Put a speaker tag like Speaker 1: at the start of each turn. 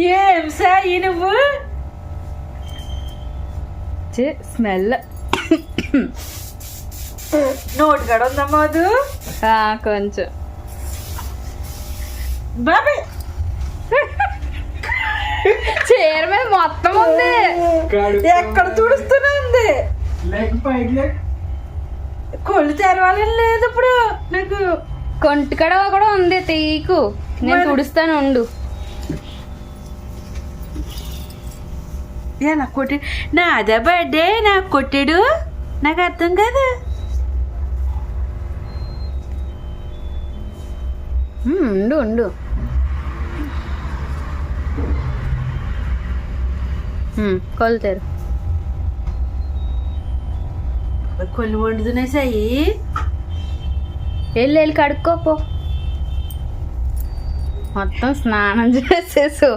Speaker 1: ఏం సాయి నువ్వు?
Speaker 2: స్మెల్.
Speaker 1: నోటి కాడ ఉందా మధు?
Speaker 2: కొంచెం.
Speaker 1: బాబాయ్.
Speaker 2: చీర మీద మొత్తం ఉంది.
Speaker 1: ఎక్కడ?
Speaker 3: లెగ్
Speaker 1: కొళ్ళు తెరవాలని లేదు ఇప్పుడు. నాకు
Speaker 2: కొంటికడ కూడా ఉంది తీకు. నేను తుడుస్తాను ఉండు.
Speaker 1: ఏ నాకు కొట్టి నా అదే బర్త్డే నాకు కొట్టాడు. నాకు అర్థం కాదు.
Speaker 2: ఉండు ఉండు. కొలుతారు
Speaker 1: కొళ్ళు వండుతున్నాయి సాయి
Speaker 2: వెళ్ళి వెళ్ళి కడుక్కోపో మొత్తం స్నానం చేసేసు.